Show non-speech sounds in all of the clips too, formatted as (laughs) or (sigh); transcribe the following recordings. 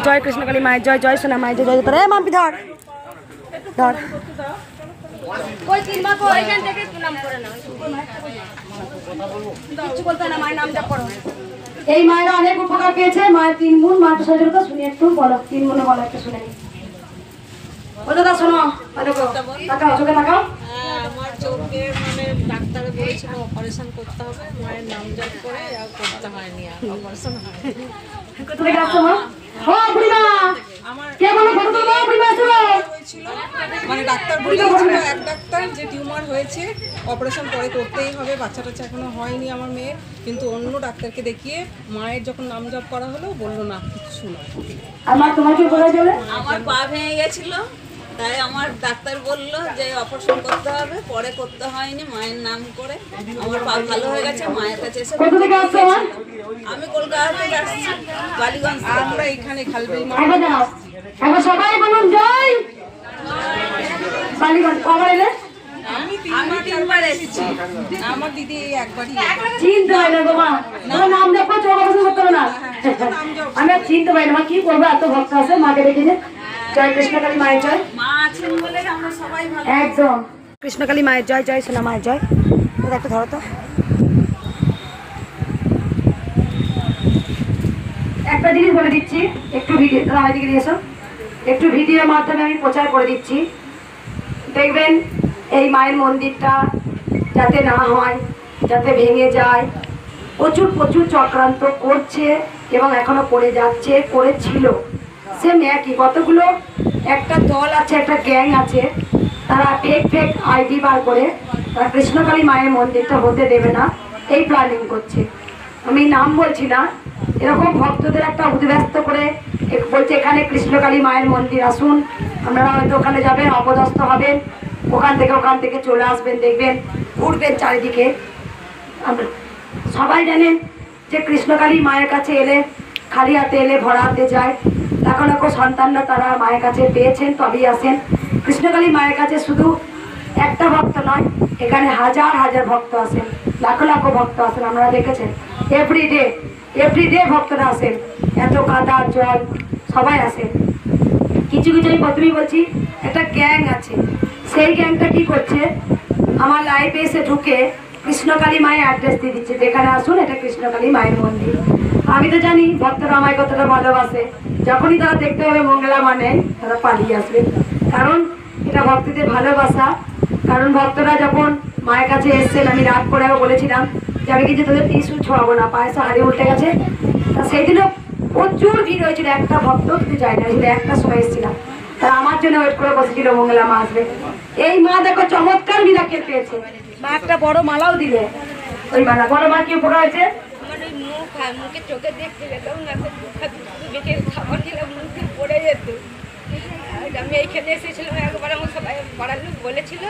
জয় কৃষ্ণকালী মায়ের জয় জয় সোনা মায়ের জয় জয় তোরা মাম্পি ধর। ধর। হয় এই মায়েরা অনেক উপকার পেয়েছে মায়ের তিন গুণ মায়ের সচেতনতা শুনে একটু বলো তিন গুণে বলো একটু শুনে ও দাদা শোনো তাকাও চোখে তাকাও। হ্যাঁ, আমার চোখে মানে ডাক্তার বলেছিল অপারেশন করতে হবে মায়ের নাম জপ করে আর করতে হয়নি আর অপারেশন হয়নি। কোথা থেকে মা? ও বুড়িমা। কে বলো ফটো তুলবো বুড়িমা আসো মানে ডাক্তার বলেছিল এক ডাক্তার যে টিউমার হয়েছে অপারেশন পরে করতেই হবে বাচ্চা টাচ্চা এখনও হয়নি আমার মেয়ের কিন্তু অন্য ডাক্তারকে দেখিয়ে মায়ের যখন নাম জপ করা হলো বলল না কিচ্ছু না। আর মা তোমার কি আমার পা ভেঙে গেছিল। তাই আমার ডাক্তার বলল যে অপারেশন করতে হবে পরে করতে হয়নি মায়ের নাম করে। আমার পা ভালো হয়ে গেছে মায়ের কাছে এসে কোথা থেকে আসছো আমি কলকাতা থেকে আসছি বালিগঞ্জ আমরা এখানে একবার সবাই বলুন জয়! বালিগঞ্জ কবার এলে? আমি আমি তিনবার এসেছি। আমার দিদি এই একবারই চিনতে হয় না তোমার নাম দেখো চোখ অবস্থা করতে না। (laughs) আমি আর চিনতে পারি না কি করব এত ভক্ত আছে মাকে দেখে জয় কৃষ্ণকালী মায়ের জয়। একদম। কৃষ্ণকালী মায়ের জয় জয় সোনা মায়ের জয়। একটু ধরো তো। একটা জিনিস বলে দিচ্ছি একটু ভিডিও আমার দিকে এসো। একটু ভিডিওর মাধ্যমে আমি প্রচার করে দিচ্ছি। দেখবেন এই মায়ের মন্দিরটা যাতে না হয় যাতে ভেঙে যায় প্রচুর প্রচুর চক্রান্ত করছে এবং এখনও করে যাচ্ছে করেছিল। সেম একই। কতগুলো? একটা দল আছে, একটা গ্যাং আছে। তারা ফেক ফেক আইডি বার করে, তারা কৃষ্ণকালী মায়ের মন্দিরটা হতে দেবে না। এই প্ল্যানিং করছে। আমি নাম বলছি না, এরকম ভক্তদের একটা উদ্ব্যস্ত করে বলছে, এখানে কৃষ্ণকালী মায়ের মন্দির, আসুন। আপনারা হয়তো ওখানে যাবেন, অপদস্থ হবেন। ওখান থেকে ওখান থেকে চলে আসবেন, দেখবেন। ঘুরবেন চারিদিকে। সবাই জানেন যে কৃষ্ণকালী মায়ের কাছে এলে খালি হাতে এলে ভরা হাতে যায়। লাখো লাখো সন্তানরা তারা মায়ের কাছে পেয়েছেন, তবেই আসেন। কৃষ্ণকালী মায়ের কাছে শুধু একটা ভক্ত নয়, এখানে হাজার হাজার ভক্ত আসেন, লাখো লাখো ভক্ত আসেন, আপনারা দেখেছেন। এভরিডে এভরিডে ভক্তরা আসেন, এত কাদা, জল, সবাই আসেন। কিছু কিছু আমি প্রথমেই বলছি, একটা গ্যাং আছে। সেই গ্যাংটা কি করছে? আমার লাইফে এসে ঢুকে কৃষ্ণকালী মায়ের অ্যাড্রেস দিয়ে দিচ্ছে। যেখানে আসুন, এটা কৃষ্ণকালী মায়ের মন্দির। আমি তো জানি ভক্তরা আমায় কতটা ভালোবাসে। যখনই তারা দেখতে হবে মঙ্গলা মানে তারা পালিয়ে আসবে। কারণ এটা ভক্তদের ভালোবাসা। কারণ ভক্তরা যখন মায়ের কাছে এসছেন, আমি রাগ করে বলেছিলাম যে আমি কিন্তু তোদের ত্রিশুল ছোঁয়াবো না পায়েসা হারিয়ে উল্টে গেছে। তা সেই দিনও প্রচুর ভিড় হয়েছিল, একটা ভক্ত কিন্তু যায় না শুধু একটা সময় এসেছিলাম। তারা আমার জন্য ওয়েট করে বসেছিল মঙ্গলা মা আসবে। এই মা দেখো চমৎকার মিরাকেল পেয়েছে। মা একটা বড় মালাও দিলে। ওই মালা, বড় মা কি উপকার হয়েছে? ওই মুখে চোখে দেখতে যেতাম না বিকেল খাবার খেলে মুখে পড়ে যেত। আমি এইখানে এসেছিলাম, একবার আমার সবাই পাড়ার লোক বলেছিল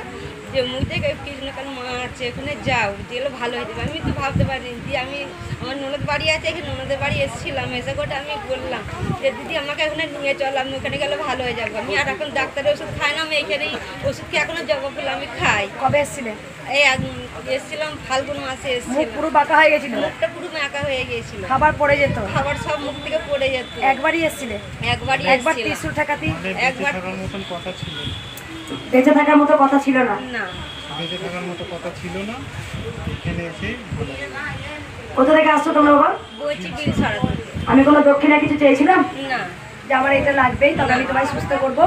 যে মুখ থেকে কৃষ্ণকাল মা আছে ওখানে যাও। গেলে ভালো হয়ে যাবে। আমি তো ভাবতে পারিনি। দিয়ে আমি আমার ননদ বাড়ি আছে এখানে ননদের বাড়ি এসেছিলাম। এসে করে আমি বললাম যে দিদি আমাকে এখানে নিয়ে চল আমি ওখানে গেলে ভালো হয়ে যাব। আমি আর এখন ডাক্তারের ওষুধ খাই না আমি এইখানেই ওষুধ কি এখনও জবাব বলে আমি খাই। কবে এসেছিলে? এই এক- এসেছিলাম ফাল্গুন মাসে মুখ এসেছিলাম পুরো বাঁকা হয়ে গেছিল? মুখটা পুরো মেঁকা হয়ে গিয়েছিল খাবার পড়ে যেত? খাবার সব মুখ থেকে পড়ে যেত। একবারই এসেছিলে? একবারই একবার ত্রিশুল ঠেকাতি? একবার বেঁচে থাকার মতো কথা ছিল না। না। বেঁচে থাকার মতো কথা ছিল না। এখানে এসে কোথা থেকে আসছো তোমরা বাবা? আমি কোনো দক্ষিণা কিছু চেয়েছিলাম? না। যে আমার এটা লাগবেই তবে আমি তোমায় সুস্থ করব।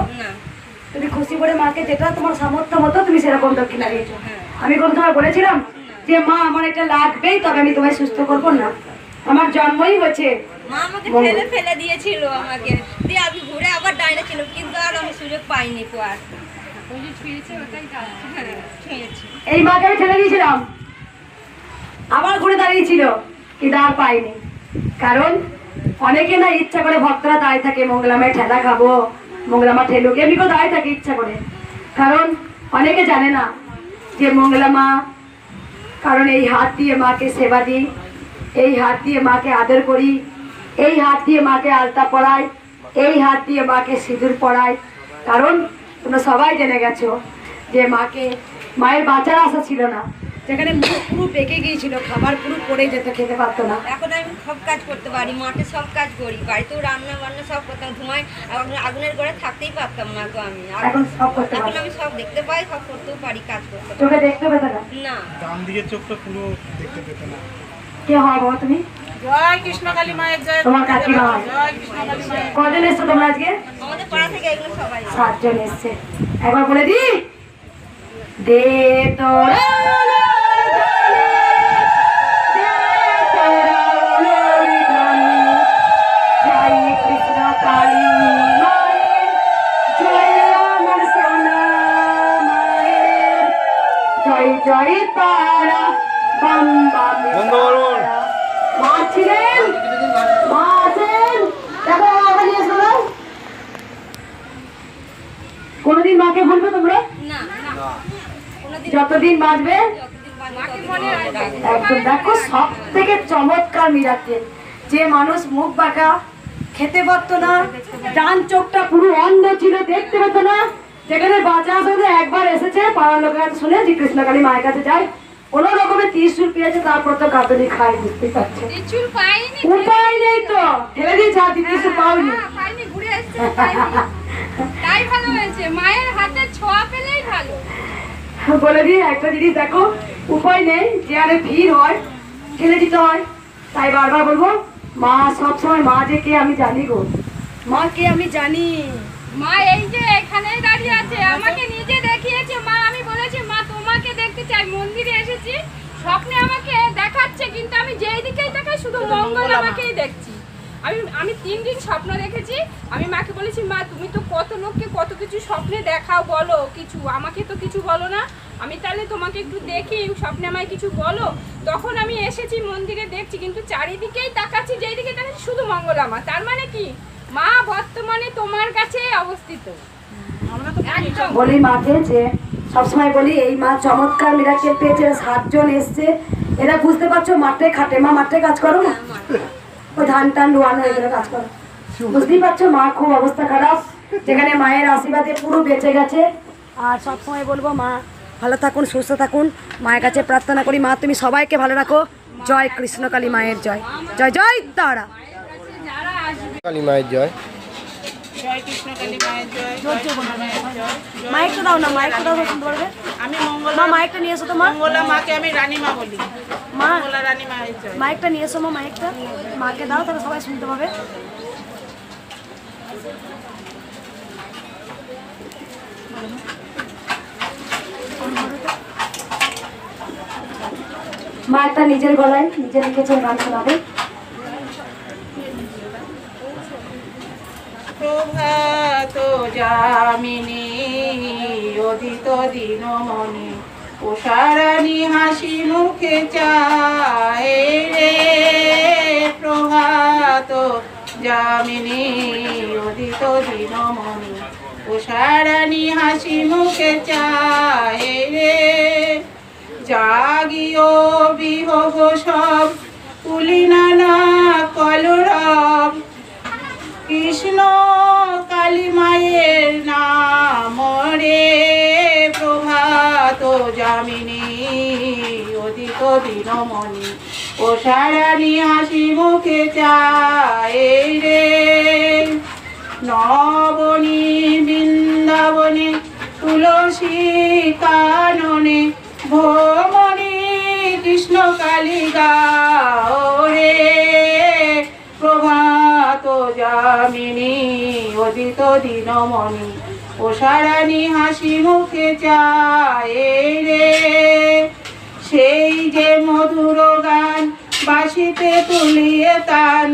তুমি খুশি করে মাকে যেটা তোমার সামর্থ্য মতো তুমি সেরকম দক্ষিণা দিয়েছ। হ্যাঁ। আমি কোনো তোমায় বলেছিলাম যে মা আমার এটা লাগবেই তবে আমি তোমায় সুস্থ করব না। আমার জন্মই হয়েছে মা আমাকে ফেলে ফেলে দিয়েছিল আমাকে। দিয়ে আমি ঘুরে আবার দাঁড়িয়ে ছিল কিন্তু আর আমি সুযোগ পাইনি তো আর। এই মাকে আমি দিয়েছিলাম। আবার ঘুরে দাঁড়িয়েছিল কিন্তু আর পাইনি। কারণ অনেকে না ইচ্ছা করে ভক্তরা দাঁড়িয়ে থাকে মঙ্গলামায় ঠেলা খাব মঙ্গলামা ঠেলুক এমনি কেউ দাঁড়িয়ে থাকে ইচ্ছা করে। কারণ অনেকে জানে না যে মঙ্গলামা কারণ এই হাত দিয়ে মাকে সেবা দিই এই হাত দিয়ে মাকে আদর করি এই হাত দিয়ে মাকে আলতা পরাই এই হাত দিয়ে মাকে সিঁদুর পরাই কারণ তোমরা সবাই জেনে গেছো যে মাকে মায়ের বাঁচার আশা ছিল না। যেখানে মুখ পুরো পেকে গিয়েছিল খাবার পুরো পড়ে যেত খেতে পারতো না। এখন আমি সব কাজ করতে পারি মাঠে সব কাজ করি। বাড়িতেও রান্না বান্না সব করতাম ধুমাই আগুন- আগুনের ঘরে থাকতেই পারতাম না তো আমি। এখন সব করতে এখন আমি সব দেখতে পাই সব করতেও পারি কাজ করতে চোখে দেখতে পেতে না? না। ডান দিকের চোখটা পুরো দেখতে পেত না। কে হয় বাবা তুমি? জয় কৃষ্ণ কালী মায়ের জয় তোমার কাকিমা হয় জয় কৃষ্ণ কালী মায়ের কজন এসছো তোমরা আজকে সাতজন এসছে একবার বলে দি দে তোরা। জয় জয় তারা বাম বাম ছিলেন? মা আছেন? দেখো কোনদিন মাকে ভুলবে তোমরা? যতদিন বাঁচবে? একদম। দেখো সব থেকে চমৎকার মিরাক্কেল। যে মানুষ মুখ বাঁকা খেতে পারতো না ডান চোখটা পুরো অন্ধ ছিল দেখতে পেতো না। যেখানে বাঁচা আসলে একবার এসেছে পাড়ার লোকের শুনে যে কৃষ্ণকালী মায়ের কাছে যায়। কোনো রকমের ত্রিশুল পেয়েছে তারপর তো কাতলি বুঝতে পারছে উপায় নেই তো। ঠেলে দিয়েছে হাতি ত্রিশুল পাওনি। পাইনি ঘুরে এসছে পাইনি। তাই ভালো হয়েছে। মায়ের হাতে ছোঁয়া পেলেই ভালো। বলে দিই একটা জিনিস দেখো উপায় নেই যে আরে ভিড় হয় ঠেলে দিতে হয়। তাই বারবার বলব মা সবসময় মা যে কে আমি জানি গো। মা কে আমি জানি? মা এই যে এখানেই দাঁড়িয়ে আছে আমাকে নিজে দেখিয়েছে মা। দেখতে চাই মন্দিরে এসেছি স্বপ্নে আমাকে দেখাচ্ছে কিন্তু আমি যেই দিকেই তাকাই শুধু মঙ্গল আমাকেই দেখছি। আমি আমি তিন দিন স্বপ্ন দেখেছি আমি মাকে বলেছি মা তুমি তো কত লোককে কত কিছু স্বপ্নে দেখাও বলো কিছু আমাকে তো কিছু বলো না। আমি তাহলে তোমাকে একটু দেখি স্বপ্নে আমায় কিছু বলো। তখন আমি এসেছি মন্দিরে দেখছি কিন্তু চারিদিকেই তাকাচ্ছি যেই দিকে তাকাচ্ছি শুধু মঙ্গলামা তার মানে কি? মা বর্তমানে তোমার কাছে অবস্থিত। একদম। বলি মাকে যে সবসময় বলি এই মা চমৎকার মিরাকেল পেয়েছে সাতজন এসছে। এরা বুঝতে পারছ মাঠে খাটে। মা মাঠে কাজ করো না? ওই ধান টান রোয়ানো এগুলো কাজ করো। বুঝতেই পারছ মা খুব অবস্থা খারাপ। যেখানে মায়ের আশীর্বাদে পুরো বেঁচে গেছে। আর সবসময় বলব মা ভালো থাকুন সুস্থ থাকুন। মায়ের কাছে প্রার্থনা করি মা তুমি সবাইকে ভালো রাখো। জয় কৃষ্ণকালী মায়ের জয়। জয় জয় তারা। কালী মায়ের জয়। জয় কৃষ্ণ কালী মায়ের জয়। মাইকটা দাও না মাইকটা দাও শুনতে পারবে? আমি মঙ্গল মা মাইকটা নিয়ে এসো তো মা। মঙ্গলা মাকে আমি রানীমা বলি। মা মঙ্গলা রানী জয় মাইকটা নিয়ে এসো মা মাইকটা। মাকে দাও তাহলে সবাই শুনতে পাবে। মা একটা নিজের গলায় নিজে লিখেছেন গান শোনাবে। প্রভাত যামিনী, অদিত দিনমণি উষারানী হাসি মুখে চায় রে প্রভাত যামিনী, অদিত দিনমণি উষারানী হাসি মুখে চায় রে। জাগিও বিহব দিনমণি ও সারানি হাসি মুখে চায় রে। নবনী বৃন্দাবনে, তুলসী কাননে ভ্রমণী কৃষ্ণ কালী গাও রে। প্রভাত যামিনী অদিত দিনমণি, ও সারানি হাসি মুখে চায় রে। সেই যে মধুর গান বাসিতে তুলিয়ে তান,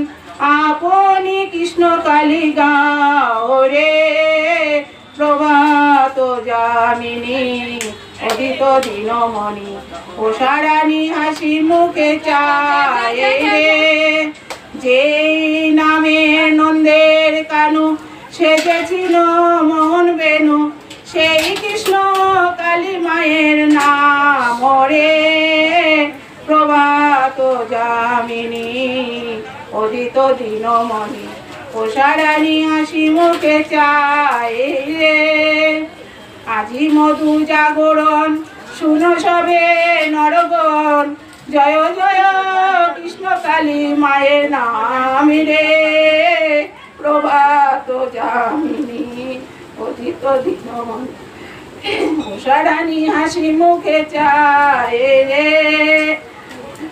আপনি কৃষ্ণ কালী গাও রে, প্রভাত যামিনী অদিত দিনমণি ও সারানি হাসি মুখে চায় যেই নামে নন্দের কানু সেজেছিল মোহন বেনু সেই কৃষ্ণ কালী মায়ের নাম রে প্রভাত যামিনী, অদিত দিনমণি ও সারানি হাসি মুখে চায় রে। আজি মধু জাগরণ, শুনো সবে নরগণ। জয় জয় কৃষ্ণ কালী মায়ের নাম রে। প্রভাত যামিনী। উষারানী হাসি মুখে চায়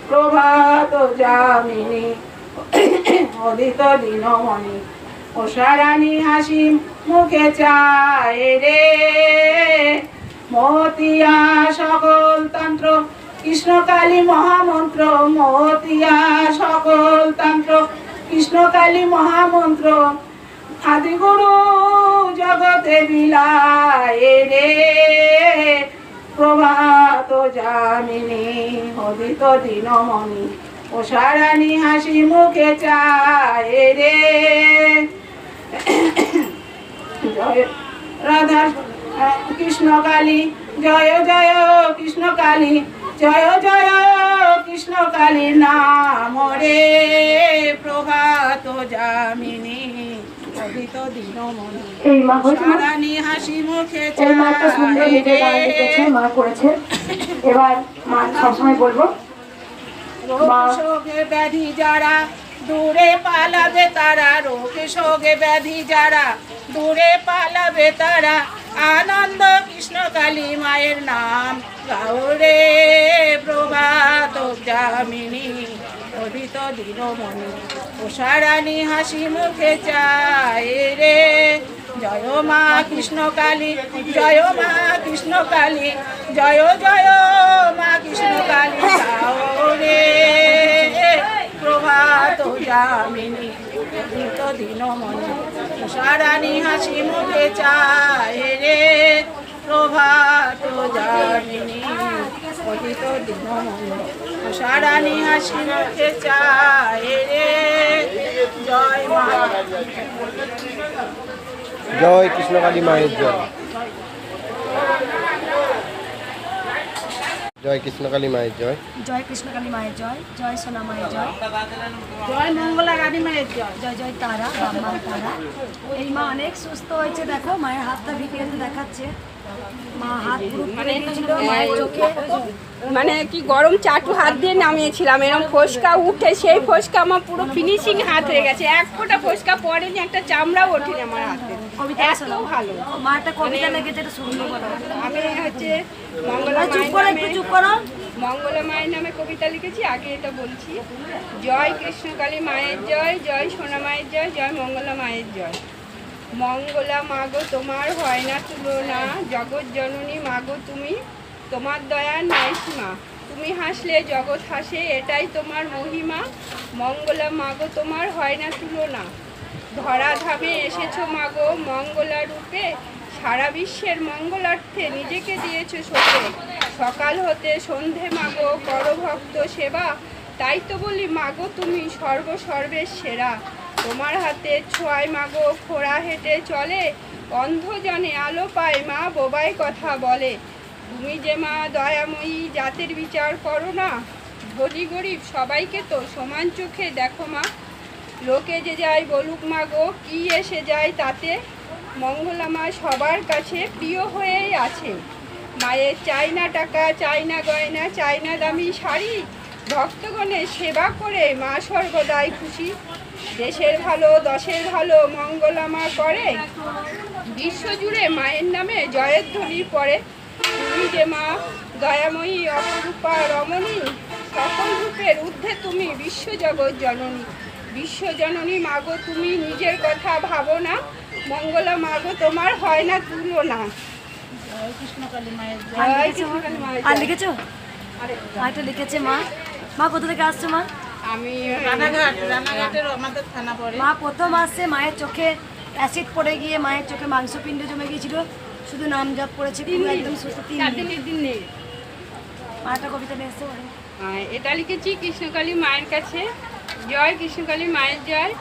প্রভাত যামিনী, অদিত দিনমণি উষারানী হাসি মুখে চায় রে। মতিয়া সকল তন্ত্র, কৃষ্ণকালী মহামন্ত্র, মতিয়া সকল তন্ত্র, কৃষ্ণকালী মহামন্ত্র আদিগুরু জগতে বিলায় রে। প্রভাত যামিনী, অদিত দিনমণি ও সারানি হাসি মুখে চায় রে। জয় রাধা, কৃষ্ণ কালী, জয় জয় কৃষ্ণ কালী, জয় জয় কৃষ্ণ কালী নাম রে। প্রভাত যামিনী। অভিত দিনমণি এই মা? হাসি মুখে এই মা একটা সুন্দর নিজের গান লিখেছে মা করেছে। এবার মা সবসময় বলব মা ব্যাধি যারা দূরে পালাবে তারা, রোগে শোকে ব্যাধি যারা। দূরে পালাবে তারা, আনন্দ কৃষ্ণ কালী মায়ের নাম। গাওরে প্রভাত যামিনী অভিত দিনমণি, ওষারানী হাসি মুখে চায় রে। জয় মা কৃষ্ণ কালী, জয় মা কৃষ্ণ কালী, জয় জয় মা কৃষ্ণ কালী, গাও যামিনী অতীত দিনমণি সারানি হাসি মুখে চায় রে প্রভাত রে জয় মা জয় কৃষ্ণকালী মায়ের জয়। জয় কৃষ্ণকালী মায়ের জয়। জয় কৃষ্ণকালী মায়ের জয় জয় সোনা মায়ের জয় জয় মঙ্গলা রানী মায়ের জয় জয় জয় তারা বাবা তারা। এই মা অনেক সুস্থ হয়েছে দেখো মায়ের হাতটা ভিডিওতে দেখাচ্ছে। মা হাত মানে কি গরম চাটু হাত দিয়ে নামিয়েছিলাম এরকম ফোসকা উঠে সেই ফোসকা আমার পুরো ফিনিশিং হাত হয়ে গেছে। এক ফোঁটা ফোসকা পড়েনি একটা চামড়াও ওঠেনি আমার হাতে। কবিতা শোনাও। ভালো। মা একটা কবিতা লিখেছে এটা শুনব আমি হচ্ছে মঙ্গলা চুপ মায়ের করো একটু নামে- চুপ করো। মঙ্গলা মায়ের নামে কবিতা লিখেছি আগে এটা বলছি। জয় কৃষ্ণকালী মায়ের জয় জয় সোনা মায়ের জয় জয় মঙ্গলা মায়ের জয়। মঙ্গলা মাগো তোমার হয় না তুলনা। জগৎ জননী মাগো তুমি তোমার দয়া নাই সীমা। তুমি হাসলে জগৎ হাসে এটাই তোমার মহিমা। মঙ্গলা মাগো তোমার হয় না তুলনা। ধরা ধামে এসেছ মাগো মঙ্গলা রূপে সারা বিশ্বের মঙ্গলার্থে নিজেকে দিয়েছ সতে সকাল হতে সন্ধে মাগো করভক্ত সেবা। তাই তো বলি মাগো, তুমি সর্বসর্বের সেরা। তোমার হাতে ছোঁয়ায় মাগো, খোড়া হেঁটে চলে। অন্ধজনে আলো পায় মা, বোবাই কথা বলে। তুমি যে মা, দয়াময়ী, জাতের বিচার করো না। ধনী গরিব সবাইকে তো সমান চোখে দেখো মা। লোকে যে যায় বলুক মা গো, কি এসে যায় তাতে, মঙ্গলা মা সবার কাছে প্রিয় হয়েই আছে। মায়ের চাই না টাকা চাই না গয়না চাই না দামি শাড়ি, ভক্তগণের সেবা করে মা সর্বদাই খুশি। দেশের ভালো, দশের ভালো মঙ্গলা মা করে। বিশ্বজুড়ে মায়ের নামে জয়ের ধ্বনি পড়ে তুমি যে মা দয়াময়ী, অপরূপা রমণী, সকল রূপের ঊর্ধ্বে তুমি বিশ্বজগৎ জননী। বিশ্বজননী মাগো তুমি নিজের কথা ভাবো না। মঙ্গলা মাগো তোমার হয় না তুলো না আর লিখেছো মা? কৃষ্ণকালী মায়ের আর জয়। লিখেছো? আর একটা লিখেছে মা। মা কোথা থেকে আসছে মা? আমি রানাঘাট রানাঘাটের আমাদের থানা পড়ে। মা প্রথম আসছে মায়ের চোখে অ্যাসিড পড়ে গিয়ে মায়ের চোখে মাংসপিণ্ড জমে গিয়েছিল। শুধু নাম জপ করেছে পুরো একদম সুস্থ দিন নেই। মা কবিতা নিয়ে এসছে এটা লিখেছি কৃষ্ণকালী মায়ের কাছে। জয় কৃষ্ণকালী মায়ের জয়।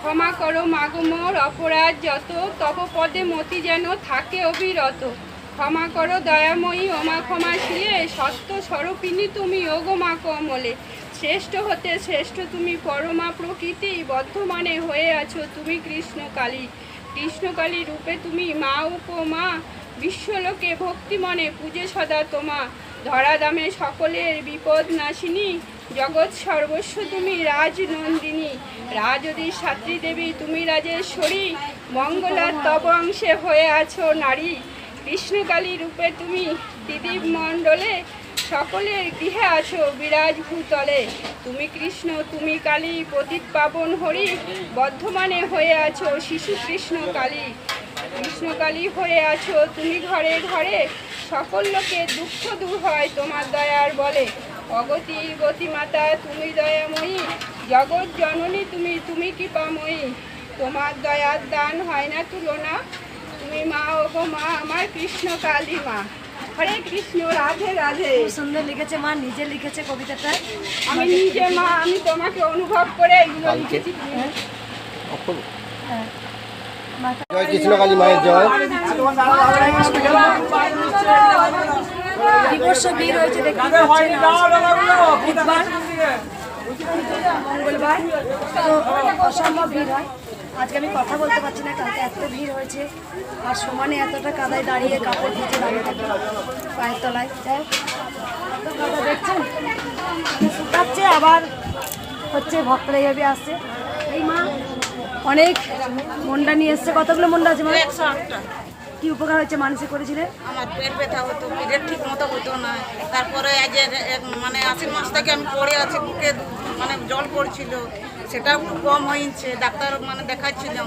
ক্ষমা করো মাগো মোর অপরাধ যত তব পদে মতি যেন থাকে অবিরত। ক্ষমা করো দয়াময়ী ওমা ক্ষমা শিয়ে সত্য স্বরূপিনী তুমি ওগো মা কমলে। শ্রেষ্ঠ হতে শ্রেষ্ঠ তুমি পরমা প্রকৃতি, বর্ধমানে হয়ে আছো তুমি কৃষ্ণকালী। কৃষ্ণকালী রূপে তুমি মা উপমা, বিশ্বলোকে ভক্তি মনে পূজে সদা তোমা। ধরাধামে সকলের বিপদ নাশিনী, জগৎ সর্বস্ব তুমি রাজ নন্দিনী রাজদীর সাত্রী দেবী, তুমি রাজেশ্বরী মঙ্গলার তব অংশে হয়ে আছো নারী। কৃষ্ণকালী রূপে তুমি দিদীপ মণ্ডলে, সকলের গৃহে আছো বিরাজ ভূতলে। তুমি কৃষ্ণ, তুমি কালী, পতিত পাবন হরি, বর্ধমানে হয়ে আছো শিশু কৃষ্ণ কালী কৃষ্ণকালী হয়ে আছো তুমি ঘরে ঘরে সকল লোকে দুঃখ দূর হয় তোমার দয়ার বলে। অগতির গতিমাতা তুমি দয়াময়ী। জগৎ জননী তুমি তুমি কৃপাময়ী। তোমার দয়ার দান হয় না তুলনা। তুমি মা ও গো মা আমার কৃষ্ণ কালী মা। হরে কৃষ্ণ রাধে রাধে। সুন্দর লিখেছে মা নিজে লিখেছে কবিতাটা। আমি নিজে মা আমি তোমাকে অনুভব করে এগুলো লিখেছি। অপূর্ব। জয় কৃষ্ণকালী মায়ের জয়। বুধবার, মঙ্গলবার, তো অসম্ভব ভিড় হয়। আজকে আমি কথা বলতে পারছি না, কালকে এত ভিড় হয়েছে। আর সমানে এতটা কাদায় দাঁড়িয়ে কাপড় ভিজে দাঁড়িয়ে থাকি পায়ের তলায়। যাই দেখছেন? শুকাচ্ছে, আবার হচ্ছে, ভক্তরা এইভাবে আসছে। এই মা অনেক মন্ডা নিয়ে এসছে। কতগুলো মন্ডা আছে মানে একশো আটটা। কি উপকার হয়েছে মানুষে করেছিলেন আমার পেট ব্যথা হতো পেটের ঠিক মতো হতো না। তারপরে এক- মানে আশির মাস থেকে আমি পড়ে আছি বুকে মানে জল পড়ছিল। সেটাও একটু কম হয়েছে। ডাক্তার মানে দেখাচ্ছিলাম।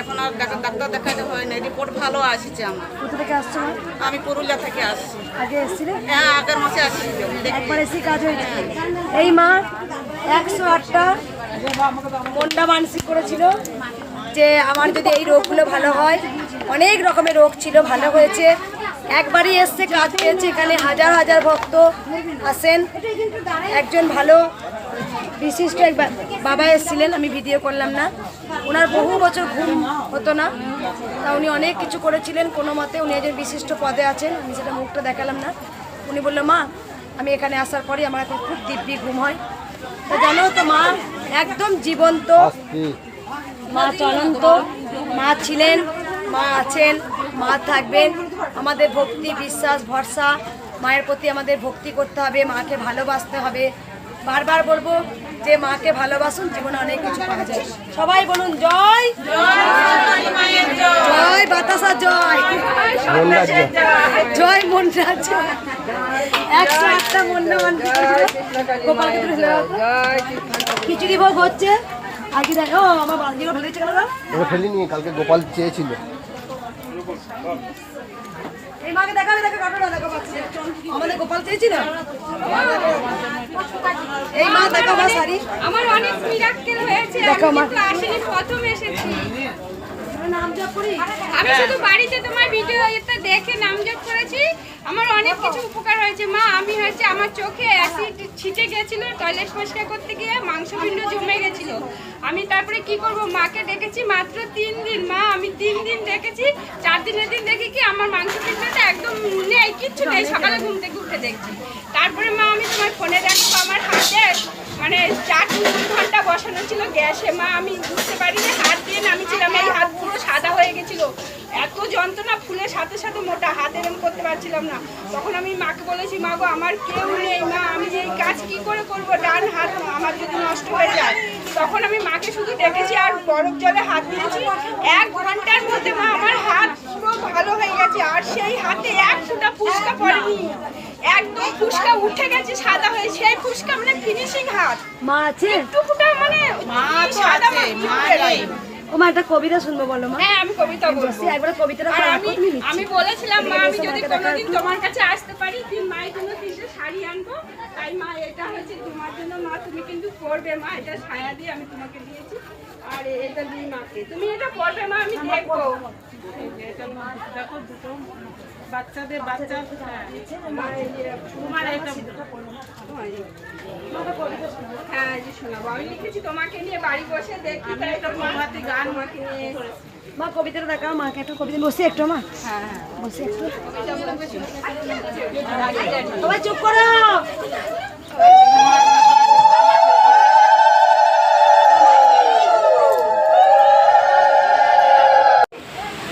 এখন আর ডাক্তার দেখাতে হয় না রিপোর্ট ভালো আসছে আমার। কোথা থেকে আসছো আমি পুরুলিয়া থেকে আসছি। আগে এসেছিলেন হ্যাঁ আগের মাসে আসছি। একবার এসে কাজ হয়েছে। এই মা একশো আটটা মন্ডা মানসিক করেছিল যে আমার যদি এই রোগগুলো ভালো হয়, অনেক রকমের রোগ ছিল, ভালো হয়েছে। একবারই এসছে, কাজ পেয়েছে, এখানে হাজার হাজার ভক্ত আসেন। একজন ভালো বিশিষ্ট এক বাবা এসেছিলেন, আমি ভিডিও করলাম না। ওনার বহু বছর ঘুম হতো না। তা উনি অনেক কিছু করেছিলেন, কোনো মতে উনি একজন বিশিষ্ট পদে আছেন, আমি সেটা মুখটা দেখালাম না। উনি বলল, মা, আমি এখানে আসার পরে আমার এখন খুব দিব্যি ঘুম হয়। তা জানো তো, মা একদম জীবন্ত। মা চলন্ত। মা ছিলেন মা আছেন মা থাকবেন। আমাদের ভক্তি বিশ্বাস ভরসা মায়ের প্রতি আমাদের ভক্তি করতে হবে মাকে ভালোবাসতে হবে। বারবার বলব যে মাকে ভালোবাসুন, জীবনে অনেক কিছু পাওয়া যায়। সবাই বলুন, জয় জয় বাতাসা, জয়। জয় জয় একশো আটটা মন্ডা। খিচুড়ি ভোগ হচ্ছে। আমার বালতিগুলো ফেলে দিচ্ছে কেন গো? ওরা ফেলি নিয়ে কালকে গোপাল চেয়েছিল। এই মাকে দেখাবে দেখো ঘটনা দেখো পাচ্ছে আমাদের গোপাল চেয়েছিল? এই মা দেখো মা শাড়ি। আমার অনেক মিরাক্কেল হয়েছে আমি দেখো মা। আসেনি প্রথম এসেছি। আমি শুধু বাড়িতে তোমার ভিডিও এটা দেখে নামজপ করেছি। আমার অনেক কিছু উপকার হয়েছে, মা। আমি হচ্ছে আমার চোখে অ্যাসিড ছিটে গেছিল টয়লেট পরিষ্কার করতে গিয়ে মাংসপিণ্ড জমে গেছিল। আমি তারপরে কি করব? মাকে ডেকেছি মাত্র তিন দিন, মা। আমি তিন দিন দেখেছি চার দিনের দিন দেখি কি আমার মাংসপিণ্ডটা একদম নেই, কিচ্ছু নেই। সকালে ঘুম থেকে উঠে দেখছি। তারপরে, মা, আমি তোমার ফোনে দেখো, আমার হাতে মানে চার বসানো ছিল গ্যাসে। মা, আমি বুঝতে পারিনি হাত দিয়ে নামিয়েছিলাম, এই হাত পুরো সাদা হয়ে গেছিল। এত যন্ত্রণা, ফুলের সাথে সাথে মোটা, হাত এরম করতে পারছিলাম না। তখন আমি মাকে বলেছি, মা গো, আমার কেউ নেই, মা, আমি এই কাজ কি করে করব? ডান হাত আমার যদি নষ্ট হয়ে যায়। তখন আমি মাকে শুধু ডেকেছি আর বরফ জলে হাত দিয়েছি। এক ঘণ্টার মধ্যে মা, আমার হাত পুরো ভালো হয়ে গেছে, আর সেই হাতে এক ফুটা ফুসকা পড়েনি। একদম ফুসকা উঠে গেছে সাদা হয়ে সেই ফুসকা মানে ফিনিশিং হাত। মা আছে? একটু ফুটা মানে সাদা মা ও মা একটা কবিতা শুনব বলো মা। হ্যাঁ আমি কবিতা বলব। একবার কবিতাটা আমি আমি বলেছিলাম মা আমি যদি এদিকে এসো, মাকে কোনোদিন তোমার কাছে আসতে পারি তিন মায়ের জন্য তিনটে শাড়ি আনব। তাই মা এটা হচ্ছে তোমার জন্য মা তুমি কিন্তু পরবে মা এটা ছায়া দিয়ে আমি তোমাকে দিয়েছি। আর এটা দিই মাকে। তুমি এটা পরবে মা আমি দেখব। দেখো দুটো বাচ্চাদের বাচ্চা তোমার হ্যাঁ। যে শোনাবো? আমি লিখেছি তোমাকে নিয়ে বাড়ি বসে দেখি তাই একটা তোমার গান নিয়ে মা কবিতাটা দেখাও মাকে একটা কবিতা বসে একটু মা। হ্যাঁ বসে একটু। হ্যাঁ সবাই চুপ করো।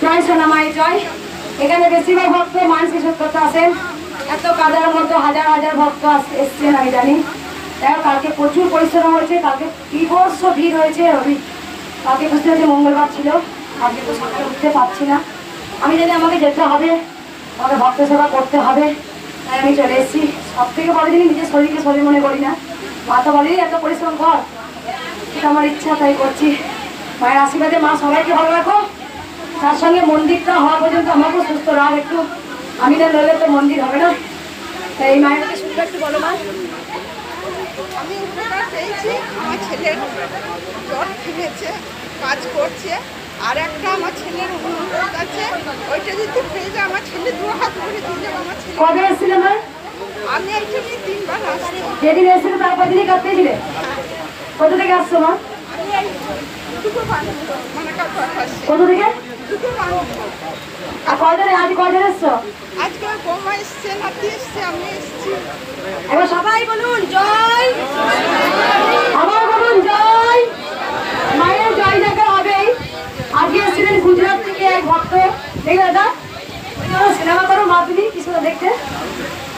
জয় জয়। এখানে বেশিরভাগ ভক্ত মানসিক করতে আসেন। এত কাদার মধ্যে হাজার হাজার ভক্ত এসছেন আমি জানি। দেখো কালকে প্রচুর পরিশ্রম হয়েছে, কালকে বিভৎস ভিড় হয়েছে, রবি? কালকে বুঝতে হচ্ছে মঙ্গলবার ছিল। আজকে তো সকালে উঠতে পারছি না। আমি জানি আমাকে যেতে হবে, আমাকে ভক্ত সেবা করতে হবে। তাই আমি চলে এসেছি। সব থেকে বড় জিনিস নিজের শরীরকে শরীর মনে করি না। মা তো বলেনি এত পরিশ্রম কর। আমার ইচ্ছা, তাই করছি। মায়ের আশীর্বাদে মা সবাইকে ভালো রাখো তার সঙ্গে মন্দিরটা হওয়া পর্যন্ত আমাকেও সুস্থ রাখ একটু আমি না নইলে তো মন্দির হবে না। তাই এই মায়ের কাছে শুনবে একটু বলো মা। আমি উপকার পেয়েছি আমার ছেলের জ্বর থেমেছে কাজ করছে আর একটা আমার ছেলের অনুরোধ আছে। ওইটা যদি পেয়ে যায় আমার ছেলে দু হাত করে দিলে আমার ছেলে কবে এসেছিলে মা? আমি একজনই তিনবার আসছি। যেদিন এসেছিলে তারপর দিনই কাঁদতেছিলে? কোথা থেকে আসছো মা? আমি এই মানে কোথা থেকে? আর কয়জন আজ কয়জন এসছো? আজকে বোমা এসছে নাতি এসছে আমি এসছি। এবার সবাই বলুন জয়! আবার বলুন জয়! মায়ের জয় দেখা হবেই আজকে এসেছিলেন গুজরাট থেকে এক ভক্ত। দেখলে দাদা? সিনেমা করো মা তুমি কিছু দেখতে।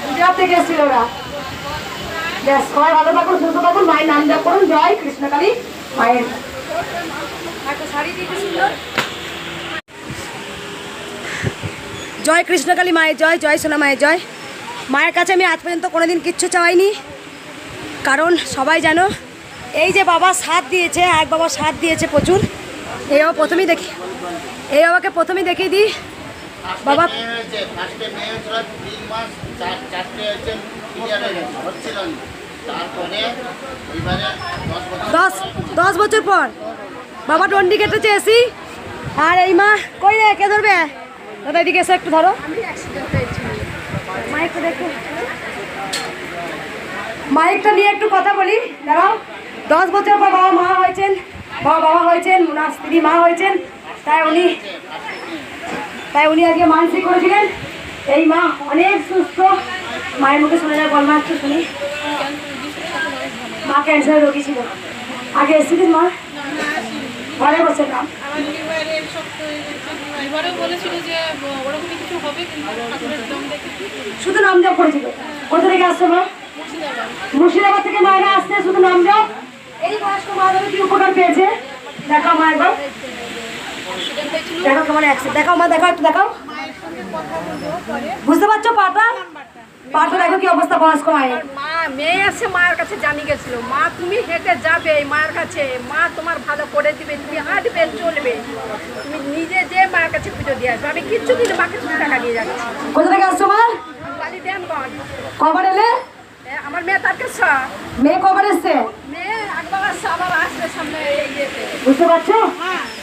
গুজরাট থেকে এসেছিল ওরা। ব্যাস সবাই ভালো থাকুন সুস্থ থাকুন মায়ের নাম জপ করুন। জয় কৃষ্ণকালী মায়ের। একটা শাড়ি দিয়ে সুন্দর। জয় কৃষ্ণকালী মায়ের জয় জয় সোনা মায়ের জয়। মায়ের কাছে আমি আজ পর্যন্ত কোনোদিন কিচ্ছু চাইনি কারণ সবাই জানো, এই যে বাবা সাথ দিয়েছে, এক বাবা সাথ দিয়েছে প্রচুর। এই বাবা প্রথমেই দেখি, এই বাবাকে প্রথমেই দেখিয়ে দিই। বাবা দশ দশ বছর পর, বাবা টন্ডি কেটেছে এসি। আর এই মা, কই রে, কে ধরবে? দাদা এদিকে এসে একটু ধরো। মাইকটা দেখো। মাইকটা নিয়ে একটু কথা বলি। দাঁড়াও। দশ বছর পর বাবা মা হয়েছেন। বাবা বাবা হয়েছেন ওনার স্ত্রী মা হয়েছেন। তাই উনি তাই উনি আজকে মানসিক করেছিলেন। এই মা অনেক সুস্থ। মায়ের মুখে শুনে যায় বলমা একটু শুনি। মা ক্যান্সার রোগী ছিল। আগে এসেছিলেন মা? ঘরে বসে না? আমার লিভারের শক্ত গেছে লিভারেও বলেছিল যে ওরকমই কিছু হবে কিন্তু ঠাকুরের দম দেখেছি শুধু নাম জপ করেছিল। কোথা থেকে আসছে মা? মুর্শিদাবাদ। থেকে মায়েরা আসছে শুধু নাম জপ এই বয়স্ক মায়েরা কি উপকার পেয়েছে? দেখাও মা একবার। দেখো কেমন দেখাও মা দেখাও একটু দেখাও। বুঝতে পারছ পাটা পাটা দেখো কি অবস্থা বয়স্ক মায়ের। মা মেয়ে এসে মায়ের কাছে জানিয়ে গেছিল। মা তুমি হেঁটে যাবে মায়ের কাছে। মা তোমার ভালো করে দিবে তুমি হাঁটবে চলবে। তুমি নিজে যে মায়ের কাছে পুজো দিয়ে আসবে। আমি কিচ্ছু দিলে মাকে তুমি টাকা দিয়ে যাচ্ছি। কোথা থেকে আসছো মা? বাড়ি দেনগঞ্জ। কবার এলে? আমার মেয়ে তার কাছে। মেয়ে কবার এসছে? মেয়ে একবার আসছে আবার আসবে সামনে বুঝতে পারছ?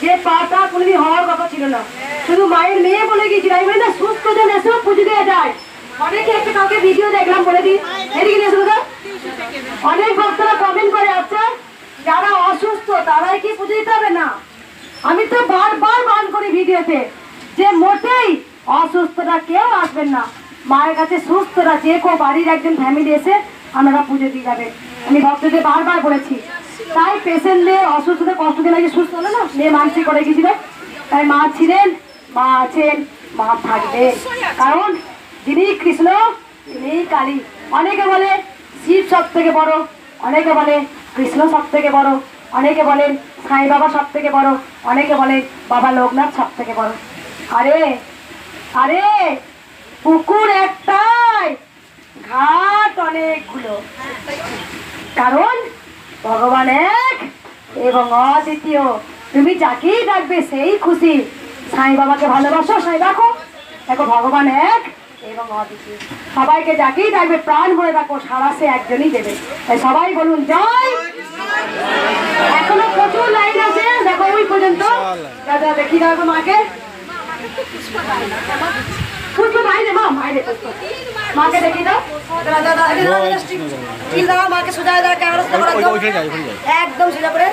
যে পাটা কোনোদিন হওয়ার কথা ছিল না। শুধু মায়ের মেয়ে বলে গিয়েছিল। আমি না সুস্থ জন এসো পুজো দিয়ে যায়। অনেকে একটা কাউকে ভিডিও দেখলাম বলে দিই। এদিকে নিয়ে এসো অনেক ভক্তরা কমেন্ট করে আছে যারা অসুস্থ, তারাই কি পুজো দিতে হবে না? আমি তো বারবার বান করি ভিডিওতে যে মোটেই অসুস্থরা কেউ আসবেন না। মায়ের কাছে সুস্থরা যে কেউ বাড়ির একজন ফ্যামিলি এসে আপনারা পুজো দিয়ে যাবেন আমি ভক্তদের বারবার বলেছি, তাই পেশেন্টদের অসুস্থদের কষ্ট দিয়ে নাকি সুস্থ হলো না, মেয়ে মানসিক করে গেছিল। তাই মা ছিলেন, মা আছেন, মা থাকবে কারণ যিনি কৃষ্ণ, তিনি কালী। অনেকে বলে শিব সব থেকে বড়, অনেকে বলে কৃষ্ণ সব থেকে বড়, অনেকে বলেন সাই বাবা সব থেকে বড়, অনেকে বলেন বাবা লোকনাথ সব থেকে বড়। আরে আরে, পুকুর একটাই, ঘাট অনেকগুলো। কারণ ভগবান এক এবং অদ্বিতীয়। তুমি যাকেই ডাকবে সেই খুশি। সাই বাবাকে ভালোবাসো, সাই রাখো। দেখো, ভগবান এক এবং অদ্বিতীয় সবাইকে যাকেই ডাকবে প্রাণ ভরে রাখো সারা সে একজনই দেবে তাই সবাই বলুন জয় এখনও প্রচুর লাইন আছে দেখো ওই পর্যন্ত দাদা দেখি দেখো মাকে পুষ্প বাইরে মা বাইরে পুষ্প মাকে দেখি দাও দাদা দাদা দাদা মাকে সোজা দাও ক্যামেরা একদম সোজা করে